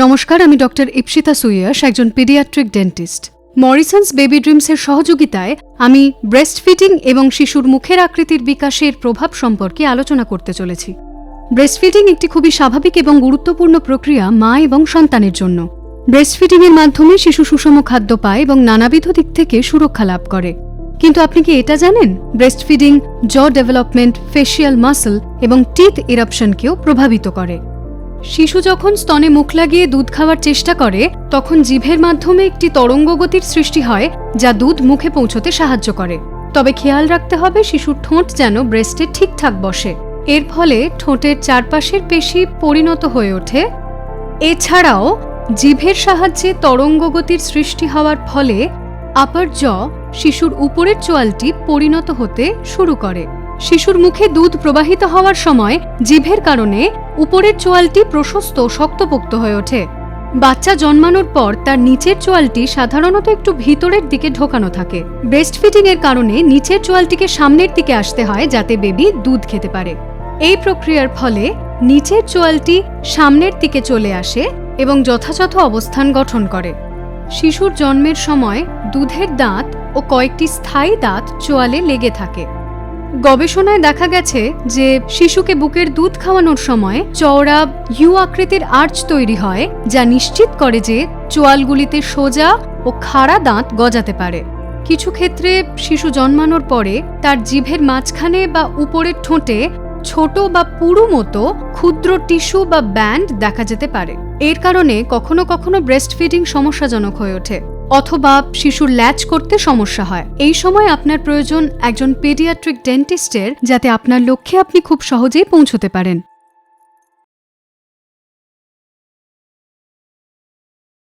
নমস্কার, আমি ডক্টর ইপসিতা সুইয়াস, একজন পিডিয়াট্রিক ডেন্টিস্ট। মরিসন্স বেবি ড্রিমসের সহযোগিতায় আমি ব্রেস্ট ফিডিং এবং শিশুর মুখের আকৃতির বিকাশের প্রভাব সম্পর্কে আলোচনা করতে চলেছি। ব্রেস্ট ফিডিং একটি খুবই স্বাভাবিক এবং গুরুত্বপূর্ণ প্রক্রিয়া মা এবং সন্তানের জন্য। ব্রেস্ট ফিডিংয়ের মাধ্যমে শিশু সুষম খাদ্য পায় এবং নানাবিধ দিক থেকে সুরক্ষা লাভ করে। কিন্তু আপনি কি এটা জানেন? Breast feeding jaw development facial muscle এবং টিথ ইরাপশনকেও প্রভাবিত করে। শিশু যখন স্তনে মুখ লাগিয়ে দুধ খাওয়ার চেষ্টা করে, তখন জিভের মাধ্যমে একটি তরঙ্গগতির সৃষ্টি হয় যা দুধ মুখে পৌঁছতে সাহায্য করে। তবে খেয়াল রাখতে হবে শিশুর ঠোঁট যেন ব্রেস্টে ঠিকঠাক বসে। এর ফলে ঠোঁটের চারপাশের পেশি পরিণত হয়ে ওঠে। এছাড়াও, জিভের সাহায্যে তরঙ্গগতির সৃষ্টি হওয়ার ফলে, আপার জ শিশুর উপরের চোয়ালটি পরিণত হতে শুরু করে। শিশুর মুখে দুধ প্রবাহিত হওয়ার সময় জিভের কারণে উপরের চোয়ালটি প্রশস্ত, শক্তপোক্ত হয়ে ওঠে। বাচ্চা জন্মানোর পর তার নিচের চোয়ালটি সাধারণত একটু ভিতরের দিকে ঢোকানো থাকে। ব্রেস্ট ফিডিং এর কারণে নিচের চোয়ালটিকে সামনের দিকে আসতে হয় যাতে বেবি দুধ খেতে পারে। এই প্রক্রিয়ার ফলে নিচের চোয়ালটি সামনের দিকে চলে আসে এবং যথাযথ অবস্থান গঠন করে। শিশুর জন্মের সময় দুধের দাঁত ও কয়েকটি স্থায়ী দাঁত চোয়ালে লেগে থাকে। গবেষণায় দেখা গেছে যে শিশুকে বুকের দুধ খাওয়ানোর সময় চওড়া ইউ আকৃতির আর্চ তৈরি হয়, যা নিশ্চিত করে যে চোয়ালগুলিতে সোজা ও খাড়া দাঁত গজাতে পারে। কিছু ক্ষেত্রে শিশু জন্মানোর পরে তার জিভের মাঝখানে বা উপরের ঠোঁটে ছোট বা পুরু মতো ক্ষুদ্র টিস্যু বা ব্যান্ড দেখা যেতে পারে। এর কারণে কখনো কখনো ব্রেস্ট ফিডিং সমস্যাজনক হয়ে ওঠে। অথবা শিশুর ল্যাচ করতে সমস্যা হয়। এই সময় আপনার প্রয়োজন একজন পেডিয়াট্রিক ডেন্টিস্টের, যাতে আপনার লক্ষ্যে আপনি খুব সহজেই পৌঁছতে পারেন।